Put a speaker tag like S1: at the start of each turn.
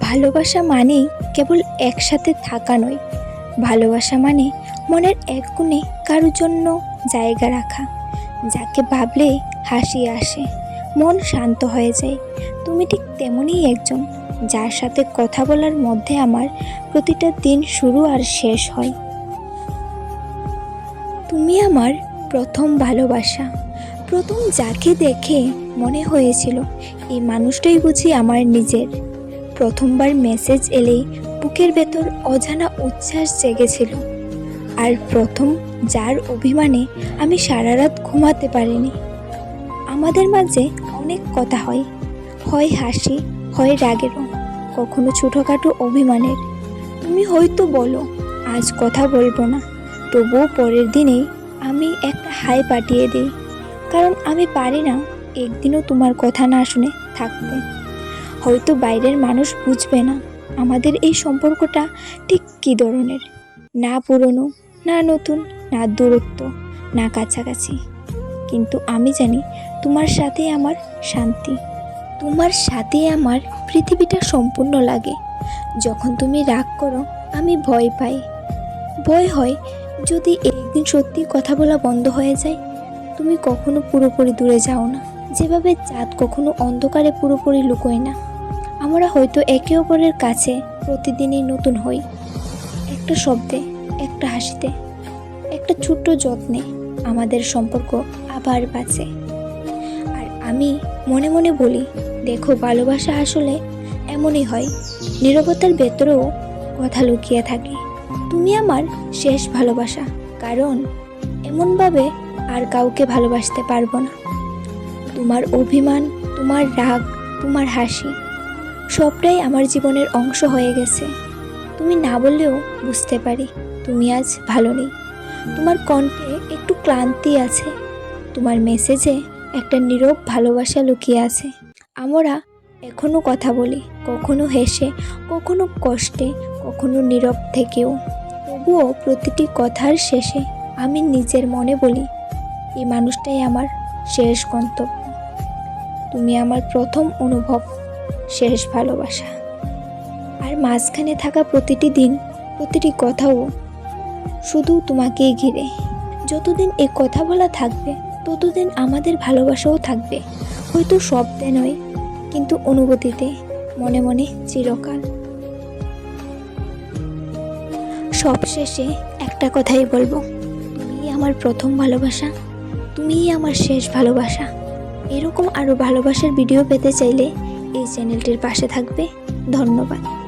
S1: ভালোবাসা মানেই কেবল একসাথে থাকা নয়। ভালোবাসা মানে মনের এক কোণে কারোর জন্য জায়গা রাখা, যাকে ভাবলে হাসি আসে, মন শান্ত হয়ে যায়। তুমি ঠিক তেমনই একজন, যার সাথে কথা বলার মধ্যে আমার প্রতিটা দিন শুরু আর শেষ হয়। তুমি আমার প্রথম ভালোবাসা। প্রথম যাকে দেখে মনে হয়েছিল, এই মানুষটাই বুঝি আমার নিজের। প্রথমবার মেসেজ এলেই বুকের ভেতর অজানা উচ্ছ্বাস জেগেছিল। আর প্রথম যার অভিমানে আমি সারা রাত ঘুমাতে পারিনি। আমাদের মাঝে অনেক কথা হয়। হয় হাসি, হয় রাগেরও কখনো ছোটোখাটো অভিমানের। তুমি হয়তো বলো, আজ কথা বলব না। তবুও পরের দিনেই আমি একটা হাই পাঠিয়ে দিই। কারণ আমি পারি না একদিনও তোমার কথা না শুনে থাকতে। হয়তো বাইরের মানুষ বুঝবে না আমাদের এই সম্পর্কটা ঠিক কী ধরনের। না পুরনো, না নতুন, না দূরত্ব, না কাছাকাছি। কিন্তু আমি জানি তোমার সাথে আমার শান্তি। তোমার সাথে আমার পৃথিবীটা সম্পূর্ণ লাগে। যখন তুমি রাগ করো, আমি ভয় পাই। ভয় হয় যদি একদিন সত্যি কথা বলা বন্ধ হয়ে যায়, তুমি কখনো পুরোপুরি দূরে যাও না। যেভাবে চাঁদ কখনো অন্ধকারে পুরোপুরি লুকোয় না। আমরা হয়তো একে অপরের কাছে প্রতিদিনই নতুন হই। একটা শব্দে, একটা হাসিতে, একটা ছোট্ট যত্নে আমাদের সম্পর্ক আবার বাঁচে। আর আমি মনে মনে বলি, দেখো ভালোবাসা আসলে এমনই হয়, নিরবতার ভেতরেও কথা লুকিয়ে থাকে। তুমি আমার শেষ ভালোবাসা, কারণ এমনভাবে আর কাউকে ভালোবাসতে পারব না। তোমার অভিমান, তোমার রাগ, তোমার হাসি সবটাই আমার জীবনের অংশ হয়ে গেছে। তুমি না বললেও বুঝতে পারি, তুমি আজ ভালো নেই। তোমার কণ্ঠে একটু ক্লান্তি আছে, তোমার মেসেজে একটা নীরব ভালোবাসা লুকিয়ে আছে। আমরা এখনও কথা বলি, কখনো হেসে, কখনো কষ্টে, কখনো নীরব থেকেও। তবুও প্রতিটি কথার শেষে আমি নিজের মনে বলি, এই মানুষটাই আমার শেষ গন্তব্য। তুমি আমার প্রথম অনুভব। শেষ ভালোবাসা। আর মাঝখানে থাকা প্রতিটি দিন, প্রতিটি কথাও শুধু তোমাকেই ঘিরে। যতদিন এই কথা বলা থাকবে, ততদিন আমাদের ভালোবাসাও থাকবে। হয়তো শব্দে নয়, কিন্তু অনুভূতিতে মনে মনে চিরকাল। সবশেষে একটা কথাই বলব, তুমিই আমার প্রথম ভালোবাসা, তুমিই আমার শেষ ভালোবাসা। এরকম আরও ভালোবাসার ভিডিও পেতে চাইলে এই চ্যানেলটির পাশে থাকবে। ধন্যবাদ।